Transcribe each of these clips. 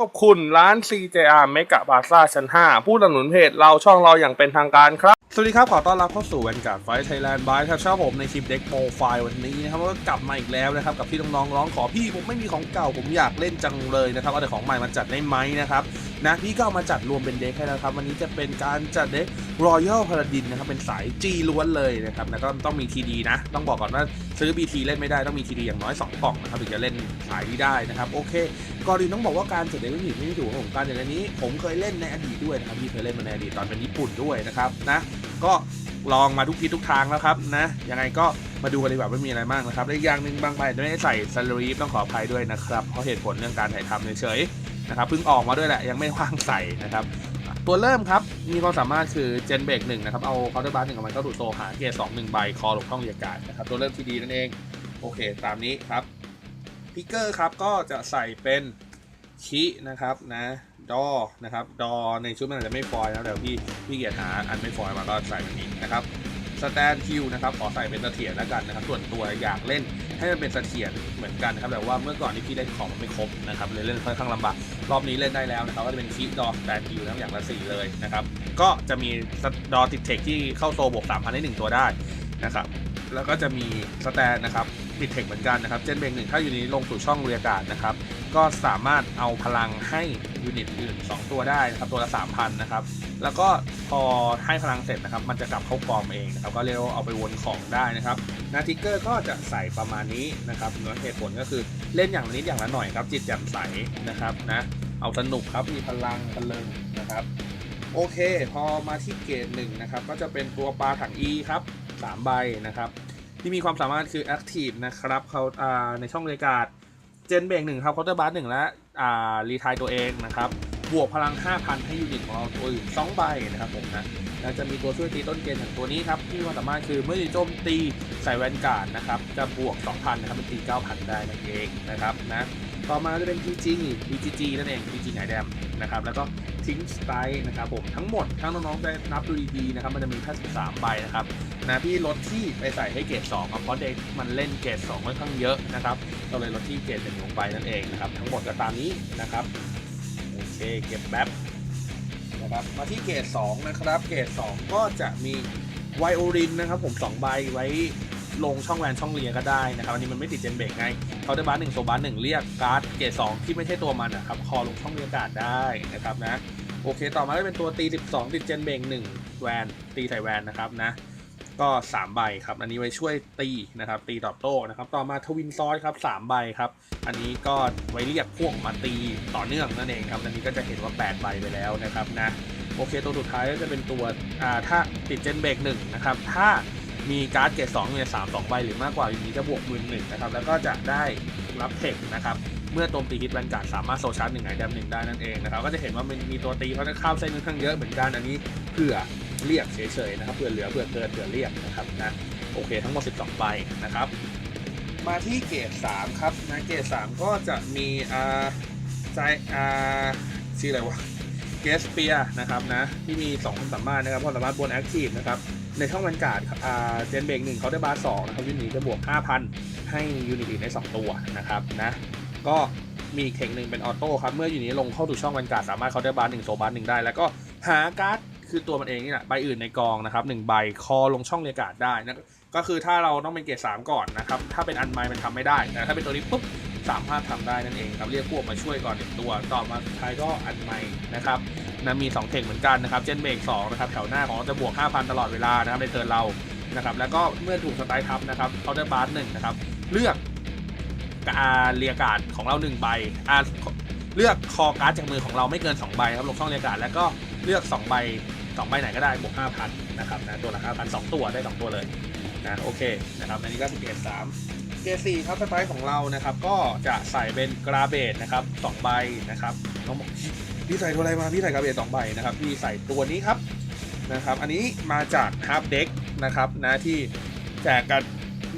ขอบคุณร้าน CJR เมกะบาซ่าชั้น 5 ผู้สนับสนุนเพจเราช่องเราอย่างเป็นทางการครับ สวัสดีครับ ขอต้อนรับเข้าสู่แวนการ์ดไฟไทยแลนด์บายครับชอบผมในคลิปเด็กโปรไฟล์วันนี้นะครับก็กลับมาอีกแล้วนะครับ กับที่น้องๆร้องขอพี่ผมไม่มีของเก่าผมอยากเล่นจังเลยนะครับ เอาแต่ของใหม่มาจัดได้ไหมนะครับนะพี่ก็เอามาจัดรวมเป็นเด็กให้แล้วครับ วันนี้จะเป็นการจัดเด็ก Royal Paladin นะครับเป็นสายจีล้วนเลยนะครับแล้วก็ต้องมีทีดีนะ ต้องบอกก่อนว่าซื้อ BT เล่นไม่ได้ต้องมีทีดีอย่างน้อย2กล่องนะครับถึงจะเล่น สายนี้ได้นะครับโอเคก่อนอื่นต้องบอกว่าการจัดเด็กไม่ผิดไม่ถูกของการจัดอันนี้ ผมเคยเล่นในอดีตด้วยนะครับพี่เคยเล่นมาในอดีตตอนเป็นญี่ปุ่นด้วยนะครับนะก็ลองมาทุกทิศทุกทางแล้วครับนะยังไงก็มาดูกันดีกว่าว่ามีอะไรบ้างนะครับและอีกอย่างหนึ่งบางใบไม่ได้ใส่สลีฟต้องขออภัยด้วยนะครับเพราะเหตุผลเรื่องการถ่ายทำเฉยๆนะครับเพิ่งออกมาด้วยแหละยังไม่ว่างใส่นะครับตัวเริ่มครับมีความสามารถคือเจนเบรกหนึ่งนะครับเอาเคาน์เตอร์บาร์หนึ่งของมันเข้าสู่โซหาเกียร์สองหนึ่งใบคอหลบช่องเรียกการดนะครับตัวเริ่มที่ดีนั่นเองโอเค ตามนี้ครับ พิกเกอร์ครับก็จะใส่เป็นชินะครับนะดอนะครับดอในชุดมันอาจจะไม่ฟอยล์นะเดี๋ยวพี่พี่เกียรหาอันไม่ฟอยมาก็ใส่แบบนี้นะครับสแตนคิวนะครับขอใส่เป็นเสถียรแล้วกันนะครับ ส่วนตัวอยากเล่นให้มันเป็นเสถียรเหมือนกันนะครับแต่ว่าเมื่อก่อนที่พี่เล่นของมันไม่ครบนะครับเลยเล่นค่อนข้างลำบากรอบนี้เล่นได้แล้วนะครับก็จะเป็นคีดอสแตนคิวทั้งอย่างละสี่เลยนะครับ ก็จะมีดอติดเทคที่เข้าโซบวก3,000ได้1ตัวได้นะครับแล้วก็จะมีสแตนนะครับ ติดเทคเหมือนกันนะครับ เจนเบงหนึ่งถ้าอยู่นี้ลงสู่ช่องเรียกการดนะครับ ก็สามารถเอาพลังให้ยูนิตอื่น 2 ตัวได้นะครับ ตัวละ 3,000 นะครับ แล้วก็พอให้พลังเสร็จนะครับ มันจะกลับเข้ากองเองนะครับ ก็เรียกว่าเอาไปวนของได้นะครับ นาทิกเกอร์ก็จะใส่ประมาณนี้นะครับเนื้อเหตุผลก็คือเล่นอย่างนิดอย่างละหน่อยครับ จิตแจ่มใสนะครับนะ เอาสนุกครับ มีพลังพลังนะครับ โอเค พอมาที่เกรดหนึ่งนะครับ ก็จะเป็นตัวปลาถัง E ครับ3ใบนะครับ ที่มีความสามารถคือ Active นะครับเขาในช่องเรยการ์ดเจนเบรกหนึ่งครับเคาน์เตอร์บาร์หนึ่งและรีทายตัวเองนะครับ บวกพลัง 5,000 ให้ยูนิตของเราตัวอื่น2ใบนะครับผมนะแล้วจะมีตัวช่วยตีต้นเกมอย่างตัวนี้ครับที่ความสามารถคือเมื่อโจมตีใส่แวนการ์ดนะครับ จะบวก 2,000 นะครับเป็นตี 9,000 ได้นั่นเองนะครับนะ ต่อมาจะเป็น PG BGG นั่นเอง BG ไหนแดมนะครับ แล้วก็ทิ้งสไตล์นะครับผม ทั้งหมด ทั้งน้องๆได้นับดูดีๆนะครับ มันจะมีแค่13ใบนะครับ นะพี่ลดที่ไปใส่ให้เกรด2เพราะเด็กมันเล่นเกรด2ค่อนข้างเยอะนะครับก็เลยลดที่เกรดหนึ่งลงไปนั่นเองนะครับ ทั้งหมดก็ตามนี้นะครับ โอเค เก็บแป๊บนะครับ มาที่เกรด2นะครับ เกรด2ก็จะมีไวโอลินนะครับผม2ใบไว้ ลงช่องแวนช่องเรียก็ได้นะครับอันนี้มันไม่ติดเจนเบรกไงเขาได้บาร์หนึ่งโซบาร์หนึ่งเรียกการ์ดเกรด2ที่ไม่ใช่ตัวมันนะครับคอลงช่องเรียกาดได้นะครับนะโอเคต่อมาก็เป็นตัวตี 12 ติดเจนเบง1แวนตีใส่แวนนะครับนะก็ 3 ใบครับ อันนี้ไว้ช่วยตีนะครับ ตีตอบโต้นะครับ ต่อมาทวินซอสครับ3ใบครับ อันนี้ก็ไว้เรียกพวกมาตีต่อเนื่องนั่นเองครับ อันนี้ก็จะเห็นว่า 8 ใบไปแล้วนะครับนะ โอเค ตัวสุดท้ายก็จะเป็นตัว อ่า ถ้าติดเจนเบรกหนึ่งนะครับ ถ้า มีการ์ดเกรดสองเนี่ยสามสองใบหรือมากกว่าอย่างนี้จะบวกหมื่นหนึ่งนะครับแล้วก็จะได้รับเทคนะครับเมื่อโจมตีฮิตแวนการ์ดสามารถโซชาร์จหนึ่งไอเทมหนึ่งได้นั่นเองนะครับก็จะเห็นว่ามันมีตัวตีเพราะฉะนั้นข้ามเส้นค่อนข้างเยอะเหมือนกันอันนี้เผื่อเรียกเฉยๆนะครับเผื่อเหลือเผื่อเกินเผื่อเรียกนะครับนะโอเคทั้งหมด 12 ใบนะครับ มาที่เกรด3ครับนะเกรด3ก็จะมีอ่าใจอ่าชื่ออะไรวะเกสเปียนะครับนะที่มี2ความสามารถนะครับความสามารถบนแอคทีฟนะครับ ในช่องบรรยากาศเจนเบรกหนึ่งเขาได้บาร์สองนะครับยูนิตจะบวก 5,000 ให้ยูนิตอื่นได้ 2 ตัวนะครับนะก็มีอีกเทคหนึ่งเป็นออโต้ครับ เมื่อยูนิตลงเข้าสู่ช่องบรรยากาศสามารถเขาได้บาร์หนึ่งโซบาร์หนึ่งได้ แล้วก็หาการ์ดคือตัวมันเองนี่แหละใบอื่นในกองนะครับหนึ่งใบคอลงช่องบรรยากาศได้นะก็คือถ้าเราต้องเป็นเกรดสามก่อนนะครับถ้าเป็นอันไมมันทำไม่ได้แต่ถ้าเป็นตัวนี้ปุ๊บสามารถทำได้นั่นเองครับเรียกพวกมาช่วยก่อนหนึ่งตัวต่อมาสุดท้ายก็อันไมนะครับ นะมี2เทคเหมือนกันนะครับเจนเบรก2นะครับแถวหน้าของเราจะบวก 5,000 ตลอดเวลานะครับในเทิร์นเรานะครับแล้วก็เมื่อถูกสไตล์ทับนะครับเขาจะบาร์หนึ่งนะครับเลือกการเรียการ์ดของเรา1ใบอาเลือกคอการ์ดจากมือของเราไม่เกิน 2 ใบครับลงช่องเรียการ์ดแล้วก็เลือก 2 ใบ 2 ใบไหนก็ได้บวก5,000นะครับนะตัวละ5,000 2 ตัวได้ 2 ตัวเลยนะโอเคนะครับอันนี้ก็เกรด3เกรด4ครับสไตล์ของเรานะครับก็จะใส่เป็นกราเบดนะครับ2ใบนะครับน้องบอก พี่ใส่ตัวอะไรมาพี่ใส่กระเบียดสองใบนะครับพี่ใส่ตัวนี้ครับนะครับ อันนี้มาจากฮาร์ d เด็กนะครับนะที่แจกกัน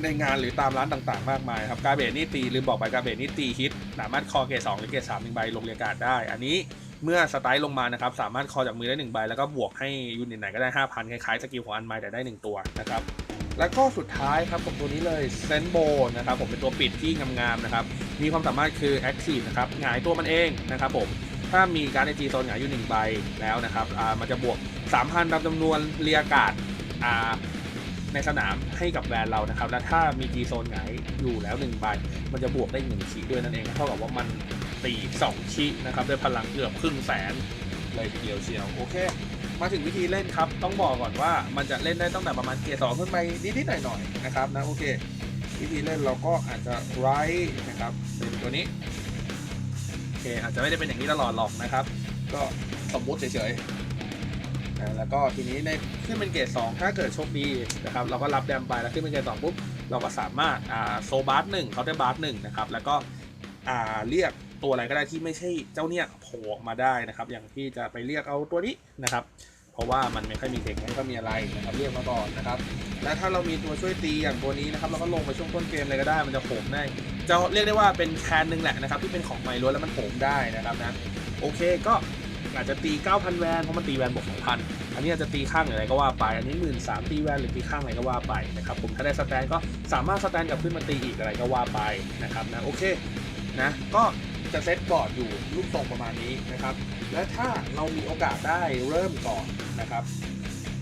ในงานหรือตามร้านต่างๆ มากมายครับกาเบตนี่ตีลืมบอกไปกาเบตนี่ตีฮิตสามารถคอเกรดสองหรือเกรดสามหนึ่งใบลงเรียกาดได้ อันนี้เมื่อสไตล์ลงมานะครับสามารถคอจากมือได้หนึ่งใบแล้วก็บวกให้ยูนิตไหนก็ได้ห้าพันคล้ายๆสกิลของอันไมแต่ได้หนึ่งตัวนะครับแล้วก็สุดท้ายครับผมตัวนี้เลยเซนโบนะครับผมเป็นตัวปิดที่งามๆนะครับมีความสามารถคือ Active นะครับหงายตัวมันเองนะครับผม ถ้ามีการ์ดในจีโซนหงายอยู่หนึ่งใบแล้วนะครับอ่ามันจะบวก 3,000ตามจำนวนเรียการ์ดอ่าในสนามให้กับแบรนด์เรานะครับ และถ้ามีจีโซนหงายอยู่แล้ว1ใบมันจะบวกได้อีกหนึ่งขีดด้วยนั่นเองเท่ากับว่ามันตี2ขีนะครับด้วยพลังเกือบครึ่งแสนเลยทีเดียวเชียวโอเค มาถึงวิธีเล่นครับ ต้องบอกก่อนว่ามันจะเล่นได้ตั้งแต่ประมาณเกียร์สองขึ้นไปนิดๆหน่อยๆนะครับนะโอเค วิธีเล่นเราก็อาจจะไรนะครับเป็นตัวนี้ เคอาจจะไม่ได้เป็นอย่างนี้ตลอดหรอกนะครับ ก็สมมุติเฉยๆนะแล้วก็ทีนี้ในขึ้นเป็นเกรด2ถ้าเกิดโชคดีนะครับเราก็รับแดมไปแล้วขึ้นเป็นเกรด2ปุ๊บเราก็สามารถอ่าโซบาร์หนึ่งเขาได้บาร์หนึ่งนะครับแล้วก็อ่าเรียกตัวอะไรก็ได้ที่ไม่ใช่เจ้าเนี่ยโผล่ออกมาได้นะครับ อย่างที่จะไปเรียกเอาตัวนี้นะครับ เพราะว่ามันไม่ค่อยมีเทคไม่ค่อยมีอะไรนะครับเรียกมาก่อนนะครับ และถ้าเรามีตัวช่วยตีอย่างตัวนี้นะครับเราก็ลงไปช่วงต้นเกมเลยก็ได้มันจะโหมได้จะเรียกได้ว่าเป็นแคนหนึ่งแหละนะครับที่เป็นของใหม่ล้วนแล้วมันโหมได้นะครับนะโอเคก็อาจจะตี 9,000 แวนเพราะมันตีแวนบวก2,000 อันนี้อาจจะตีข้างอะไรก็ว่าไป อันนี้1 3ื่นสามตีแวนหรือตีข้างอะไรก็ว่าไปนะครับผมถ้าได้สแตนก็สามารถสแตนกลับขึ้นมาตีอีกอะไรก็ว่าไปนะครับนะโอเคนะก็จะเซตบอร์ดอยู่รูปทรงประมาณนี้นะครับและถ้าเรามีโอกาสได้เริ่มก่อนนะครับ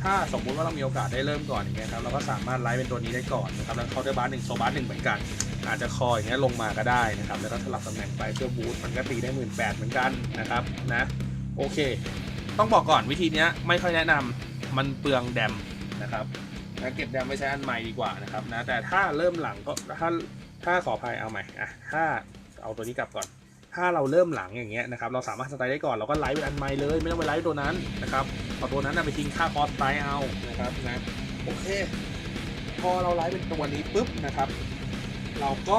ถ้าสมมุติว่าเรามีโอกาสได้เริ่มก่อนอย่างเงี้ยครับเราก็สามารถไลฟ์เป็นตัวนี้ได้ก่อนนะครับแล้วเขาจะบาร์หนึ่งโซบาร์หนึ่งเหมือนกัน อาจจะคอยอย่างเงี้ยลงมาก็ได้นะครับแล้วก็สลับตำแหน่งไปเพื่อบูทมันก็ตีได้หมื่นแปดเหมือนกันนะครับนะโอเค ต้องบอกก่อนวิธีเนี้ยไม่ค่อยแนะนำมันเปลืองแดมนะครับนะเก็บแดมไม่ใช้อันใหม่ดีกว่านะครับนะแต่ถ้าเริ่มหลังก็ถ้าถ้าขออภัยเอาใหม่อะถ้าเอาตัวนี้กลับก่อนถ้าเราเริ่มหลังอย่างเงี้ยนะครับเราสามารถสไตล์ได้ก่อนเราก็ไลฟ์เป็นอันใหม่เลย ไม่ต้องไปไลฟ์ตัวนั้นนะครับ เอาตัวนั้นนะไปทิ้งค่าคอสไตล์เอานะครับนะโอเค พอเราไลฟ์เป็นตัวนี้ปุ๊บนะครับ เราก็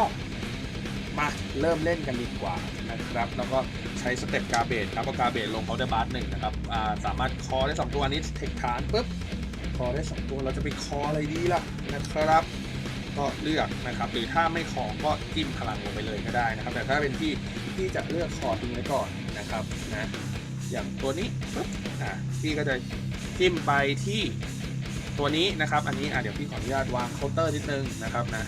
มาเริ่มเล่นกันดีกว่านะครับ แล้วก็ใช้สเต็ปกาเบตครับก็กาเบตลงเขาได้บาร์หนึ่งนะครับาสามารถคอได้สองตัวนี้เทคฐานปุ๊บคอได้สองตัวเราจะไปคออะไรดีล่ะนะครับ ก็เลือกนะครับ หรือถ้าไม่ขอก็จิ้มพลังลงไปเลยก็ได้นะครับ แต่ถ้าเป็นที่ที่จะเลือกคอทิ้งไว้ก่อนนะครับนะ อย่างตัวนี้ปุ๊บอะพี่ก็จะจิ้มไปที่ตัวนี้นะครับ อันนี้อะเดี๋ยวพี่ขออนุญาตวางเคาน์เตอร์นิดนึงนะครับนะ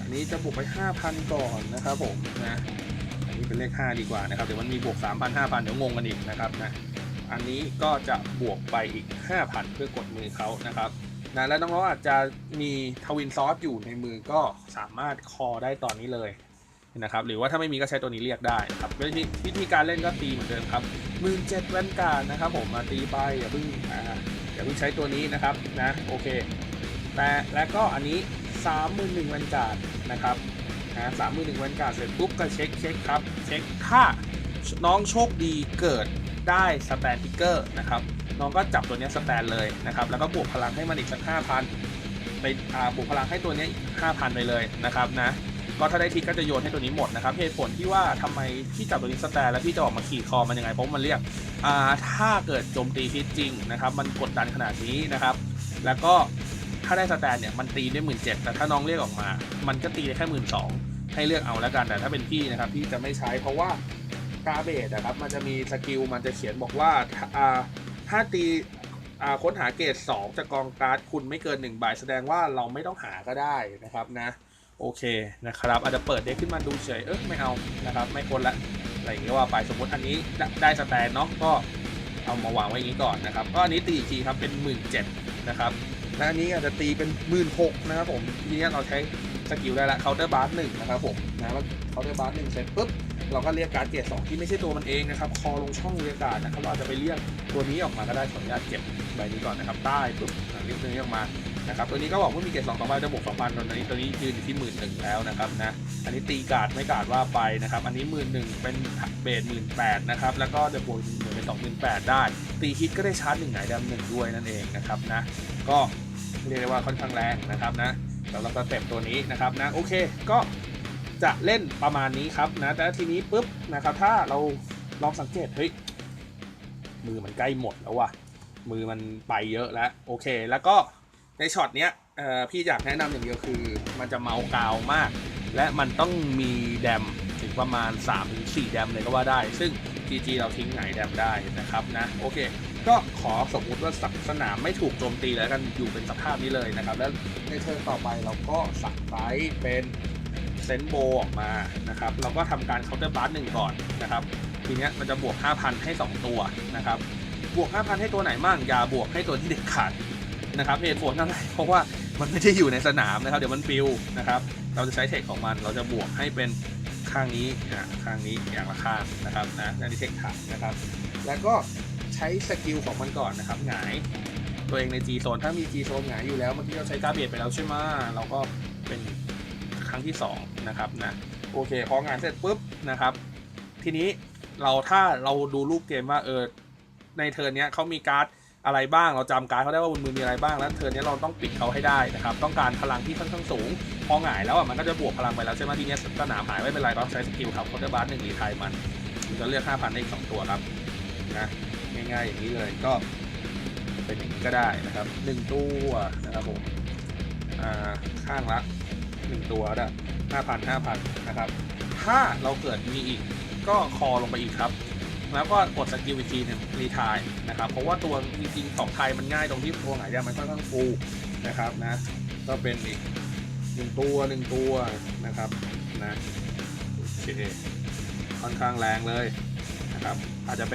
อันนี้จะบวกไป 5,000 ก่อนนะครับผมนะอันนี้เป็นเลข 5 ดีกว่านะครับเดี๋ยวมันมีบวก 3,000 5,000 เดี๋ยวงงกันอีกนะครับนะอันนี้ก็จะบวกไปอีก 5,000 เพื่อกดมือเขานะครับนะแล้วน้องๆอาจจะมีทวินซอสอยู่ในมือก็สามารถคอได้ตอนนี้เลยนะครับหรือว่าถ้าไม่มีก็ใช้ตัวนี้เรียกได้นะครับวิธีการเล่นก็ตีเหมือนเดิมครับ มื่นเจ็ดแวนกาดนะครับผมมาตีไปอย่าเพิ่งอ่าอย่าเพิ่งใช้ตัวนี้นะครับนะโอเค แต่แล้วก็อันนี้สามหมื่นหนึ่งแวนกาดนะครับนะสามหมื่นหนึ่งแวนกาดเสร็จปุ๊บก็เช็คเช็คครับเช็คถ้าน้องโชคดีเกิดได้สแตนติกเกอร์นะครับน้องก็จับตัวนี้สแตนเลยนะครับแล้วก็บวกพลังให้มันอีกสักห้าพันไปอ่าบวกพลังให้ตัวนี้ห้าพันไปเลยนะครับนะ ก็ถ้าได้ทิกก็จะโยนให้ตัวนี้หมดนะครับเหตุผลที่ว่าทำไมพี่จับตัวนี้สแตนแล้วพี่จะออกมาขี่คอมันยังไงเพราะมันเรียกอ่าถ้าเกิดโจมตีทิศจริงนะครับมันกดดันขนาดนี้นะครับ แล้วก็ถ้าได้สแตนเนี่ยมันตีได้หมื่นเจ็ดแต่ถ้าน้องเรียกออกมา มันก็ตีได้แค่หมื่นสองให้เลือกเอาแล้วกันแต่ถ้าเป็นพี่นะครับพี่จะไม่ใช้เพราะว่ากาเบตนะครับมันจะมีสกิลมันจะเขียนบอกว่าอ่าถ้าตีค้นหาเกรด2จากกองการ์ดคุณไม่เกิน1ใบแสดงว่าเราไม่ต้องหาก็ได้นะครับนะ โอเคนะครับอาจจะเปิดเด็กขึ้นมาดูเฉยเออไม่เอานะครับไม่คนละอะไรอย่างเงี้ยว่าไปสมมติอันนี้ได้สแตนเนาะก็เอามาวางไว้อย่างนี้ก่อนนะครับก็อันนี้ตีอีกทีครับเป็น 1 7ื่นนะครับและอันนี้อาจจะตีเป็น1 6ื่นนะครับผมทีนี้เราใช้สกิลได้ละเคาน์เตอร์บาร์หนึ่งนะครับผมนะแล้วเคาน์เตอร์บาร์หนึ่งเสร็จปุ๊บเราก็เรียกการ์ดเกรดสองที่ไม่ใช่ตัวมันเองนะครับคอลงช่องเรียกการ์ดนะครับเราอาจจะไปเรียกตัวนี้ออกมาก็ได้ขออนุญาตเก็บใบนี้ก่อนนะครับใต้ปุ๊บเรียกตัวนี้ออกมา นะครับตัวนี้ก็บอกว่ามีเกรดสองสองใบจะบวกสองพันตอนนี้ตัวนี้ยืนอยู่ที่หมื่นหนึ่งแล้วนะครับนะอันนี้ตีการ์ดไม่การ์ดว่าไปนะครับ อันนี้หมื่นหนึ่งเป็นเบสหมื่นแปดนะครับแล้วก็จะบวกหมื่นเป็นสองหมื่นแปดได้ ตีฮิตก็ได้ชาร์จหนึ่งไหนดำหนึ่งด้วยนั่นเองนะครับนะก็เรียกได้ว่าค่อนข้างแรงนะครับนะสำหรับสเต็ปตัวนี้นะครับนะโอเคก็จะเล่นประมาณนี้ครับนะแต่ทีนี้ปุ๊บนะครับถ้าเราลองสังเกตเฮ้ยมือมันใกล้หมดแล้วว่ะมือมันไปเยอะแล้วโอเค แล้วก็ ในช็อตเนี้ยพี่อยากแนะนำอย่างเดียวคือ มันจะเมากาวมาก และมันต้องมีแดมถึงประมาณ 3-4 แดมเลยก็ว่าได้ ซึ่ง GG เราทิ้งไหนแดมได้นะครับนะ โอเค ก็ขอสมมุติว่าสักสนามไม่ถูกโจมตีแล้วกันอยู่เป็นสภาพนี้เลยนะครับ แล้วในเทิร์นต่อไปเราก็สักไซส์เป็นเซนโบออกมานะครับ เราก็ทำการเคาน์เตอร์บาร์หนึ่งก่อนนะครับ ทีเนี้ยมันจะบวก 5,000 ให้ 2 ตัวนะครับ บวก 5,000 ให้ตัวไหนบ้างอย่าบวกให้ตัวที่เด็ดขาด นะครับเหตุผลอะไรเพราะว่ามันไม่ได้อยู่ในสนามนะครับ เดี๋ยวมันปิวนะครับ เราจะใช้เทคของมัน เราจะบวกให้เป็นข้างนี้อะข้างนี้อย่างละข้างนะครับนะนั่นที่เทคถังนะครับ แล้วก็ใช้สกิลของมันก่อนนะครับหงายตัวเองใน G โซนถ้ามี G โซนหงายอยู่แล้วเมื่อกี้เราใช้กาเบียดไปแล้วใช่ไหมเราก็เป็นครั้งที่สองนะครับนะโอเคพองานเสร็จปุ๊บนะครับ ทีนี้เราถ้าเราดูรูปเกมว่าเออในเทิร์นเนี้ยเขามีการ์ด อะไรบ้างเราจำการเขาได้ว่าบนมือมีอะไรบ้างแล้วเทิร์นเนี้ยเราต้องปิดเขาให้ได้นะครับต้องการพลังที่ค่อนข้างสูง พอหงายแล้วอะมันก็จะบวกพลังไปแล้วใช่ไหมทีเนี้ยสนามหายไม่เป็นไรเราใช้สกิลครับเขาจะบาร์หนึ่งรีไทายมันจะเลือก5,000ได้อีกสองตัวครับนะง่ายๆอย่างนี้เลยก็เป็นอย่างนี้ก็ได้นะครับหนึ่งตัวนะครับผมอ่าข้างละหนึ่งตัวได้ห้าพันห้าพันนะครับถ้าเราเกิดมีอีกก็คอลงไปอีกครับ แล้วก็กดสกิลอีกทีหนึ่งรีทายนะครับ เพราะว่าตัวจริงๆของไทยมันง่ายตรงที่ตัวหายามันค่อนข้างฟูนะครับนะ ก็เป็นอีกหนึ่งตัวหนึ่งตัวนะครับนะโอเคค่อนข้างแรงเลยนะครับ อาจจะไป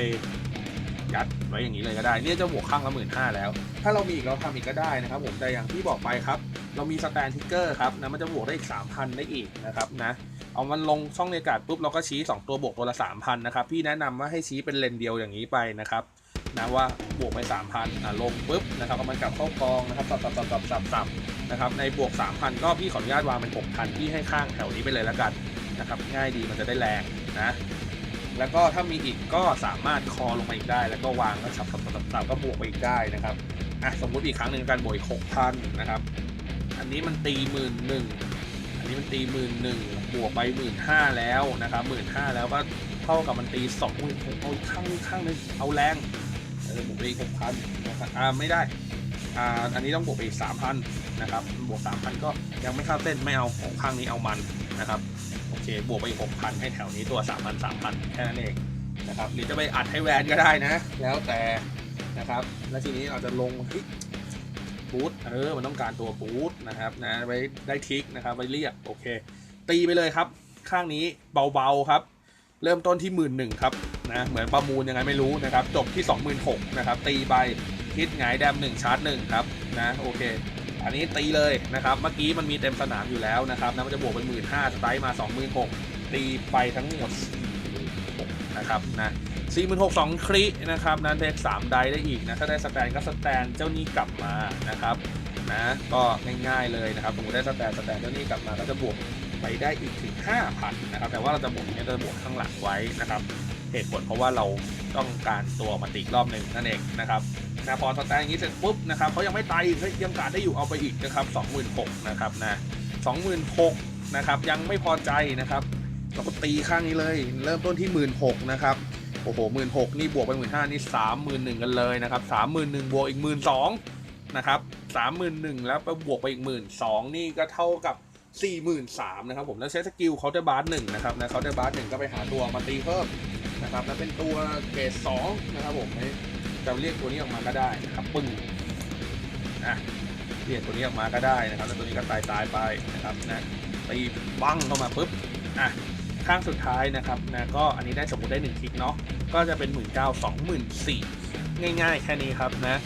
ยัดไว้อย่างนี้เลยก็ได้ เนี่ยจะบวกข้างละหมื่นห้าแล้ว ถ้าเรามีอีกเราทำอีกก็ได้นะครับ ผมแต่อย่างที่บอกไปครับ เรามีสแตนทิกเกอร์ครับนะมันจะบวกได้อีก3,000ได้อีกนะครับนะ เอามันลงช่องในอากาศปุ๊บเราก็ชี้ 2 ตัวบวกตัวละ3,000นะครับพี่แนะนำว่าให้ชี้เป็นเลนเดียวอย่างนี้ไปนะครับนะว่าบวกไป3,000อะลงปุ๊บนะครับเอามันกลับเข้ากองนะครับสับสับสับสับสับสับนะครับในบวก 3,000 ก็พี่ขออนุญาตวางเป็น6,000พี่ให้ข้างแถวนี้ไปเลยแล้วกันนะครับง่ายดีมันจะได้แรงนะแล้วก็ถ้ามีอีกก็สามารถคอลงมาอีกได้ แล้วก็วางแล้วสับสับสับสับสับก็บวกไปอีกได้นะครับอะสมมุติอีกครั้งหนึ่งการบวกอีก6,000นะครับอันนี้มันตีหมื่นหนึ่งอันนี้มันตีหมื่นหนึ่ง บวกไปหมื่นห้าแล้วนะครับหมื่นห้าแล้วก็เท่ากับมันตีสองหมื่นเอาข้างข้างนึงเอาแรงเออบวกไปอีกหกพันนะครับอ่าไม่ได้อ่าอันนี้ต้องบวกไปอีกสามพันนะครับบวกสามพันก็ยังไม่เข้าเส้นไม่เอาของข้างนี้เอามันนะครับโอเคบวกไปอีกหกพันให้แถวนี้ตัวสามพันสามพันแค่นั้นเองนะครับหรือจะไปอัดให้แวนก็ได้นะ แล้วแต่นะครับ แล้วทีนี้เราจะลงบูทเออมันต้องการตัวบูทนะครับนะไว้ได้ทิกนะครับไว้เรียกโอเค ตีไปเลยครับ ข้างนี้เบาๆครับ เริ่มต้นที่หมื่นหนึ่งครับนะเหมือนประมูลยังไงไม่รู้นะครับ จบที่26,000นะครับ ตีไปคิดหงายแดม1ชาร์จ1ครับนะโอเค อันนี้ตีเลยนะครับ เมื่อกี้มันมีเต็มสนามอยู่แล้วนะครับนะมันจะบวกเป็น1 5 0 0 0สไตล์มา26,000ตีไปทั้งหมดนะครับนะ4 6 0 0 2คลินะครับนะเด็ก3ไดได้อีกนะ ถ้าได้สแตนก็สแตนเจ้านี้กลับมานะครับนะก็ง่ายๆเลยนะครับสมมติได้สแตนสแตนเจ้านี้กลับมาก็จะบวก ไปได้อีกถึง5,000นะครับ แต่ว่าเราจะบวกอย่างนี้จะบวกข้างหลังไว้นะครับ เหตุผลเพราะว่าเราต้องการตัวมาตีอีกรอบหนึ่งนั่นเองนะครับนะพอสแตนอย่างนี้เสร็จปุ๊บนะครับเขายังไม่ตายเฮ้ยยังการได้อยู่เอาไปอีกนะครับ26,000นะครับนะ26,000นะครับยังไม่พอใจนะครับเราก็ตีข้างนี้เลย เริ่มต้นที่ 16,000นะครับโอ้โหหมื่นหกนี่บวกไปหมื่นห้านี่สามหมื่นหนึ่งกันเลยนะครับสามหมื่นหนึ่งบวกอีกหมื่นสองนะครับสามหมื่นหนึ่งแล้วไปบวกไปอีกหมื่นสองนี่ก็เท่ากับ สี่หมื่นสามนะครับผมแล้วใช้สกิลเคาน์เตอร์บาร์หนึ่งนะครับนะเคาน์เตอร์บาร์หนึ่งก็ไปหาตัวมาตีเพิ่มนะครับแล้วเป็นตัวเกรดสองนะครับผมจะเรียกตัวนี้ออกมาก็ได้นะครับปึ้งนะเรียกตัวนี้ออกมาก็ได้นะครับ แล้วตัวนี้ก็ตายตายไปนะครับนะตีบังเข้ามาปุ๊บอะข้างสุดท้ายนะครับนะก็อันนี้ได้สมมติได้1คลิกเนาะก็จะเป็น 1 9 2 2 4 0 0ง่ายๆ แค่นี้ครับนะ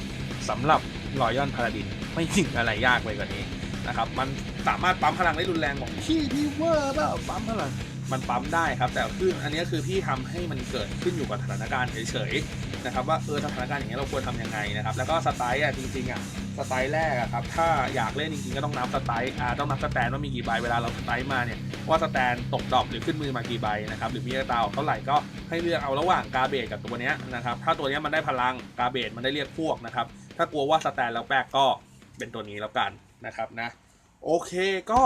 สำหรับรอยอนพาราดินไม่ถึงอะไรยากไปกว่านี้นะครับมัน สามารถปั๊มพลังได้รุนแรงบอกพี่พี่เวอร์เปล่าปั๊มพลังมันปั๊มได้ครับ แต่คืออันนี้คือพี่ทำให้มันเกิดขึ้นอยู่กับสถานการณ์เฉยๆนะครับว่าเออสถานการณ์อย่างนี้ยเราควรทำยังไงนะครับ แล้วก็สไตล์อะจริงๆอะสไตล์แรกอะครับถ้าอยากเล่นจริงๆก็ต้องนับสไตล์อ่าต้องนับสแตนว่ามีกี่ใบเวลาเราสไตล์มาเนี่ยว่าสแตนตกดรอปหรือขึ้นมือมากี่ใบนะครับหรือมีอัตาออกเท่าไหร่ก็ให้เลือกเอาระหว่างกาเบตกับตัวเนี้ยนะครับถ้าตัวเนี้ยมันได้พลังกาเบตมันได้เรียกพวกนะครับถ้ากลัวว่าสแตนแล้วแปลกก็เป็นตัวนี้แล้วกันนะครับนะ โอเคก็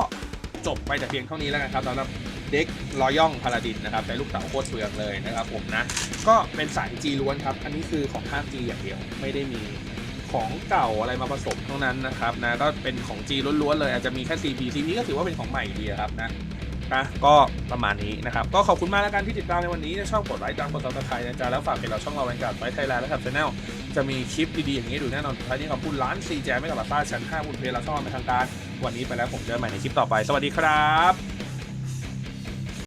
จบไปแต่เพียงเท่านี้แล้วกันครับสำหรับเด็กรอย่องพาราดินนะครับใช้ลูกเต๋าโคตรเปลืองเลยนะครับผมนะ ก็เป็นสายจีล้วนครับ อันนี้คือของข้าคจีอย่างเดียวไม่ได้มีของเก่าอะไรมาผสมเท่านั้นนะครับนะก็เป็นของจีล้วนๆเลยอาจจะมีแค่ CP CP ก็ถือว่าเป็นของใหม่ดีครับนะ นะก็ประมาณนี้นะครับ ก็ขอบคุณมากแล้วกันที่ติดตามในวันนี้ถ้าชอบกดไลค์ตามกดซับสไครต์นะจ๊ะแล้วฝากเพจเราช่องเราแวนการ์ดไฟไทยแลนด์และแท็บชาแนลจะมีคลิปดีๆอย่างนี้ดูแน่นอนท้ายนี้ขอบคุณร้านซีแจไม่กับบัตต้าชั้น5บุญเพลเราช่องเราเป็นทางการ วันนี้ไปแล้วผมเจอใหม่ในคลิปต่อไป สวัสดีครับ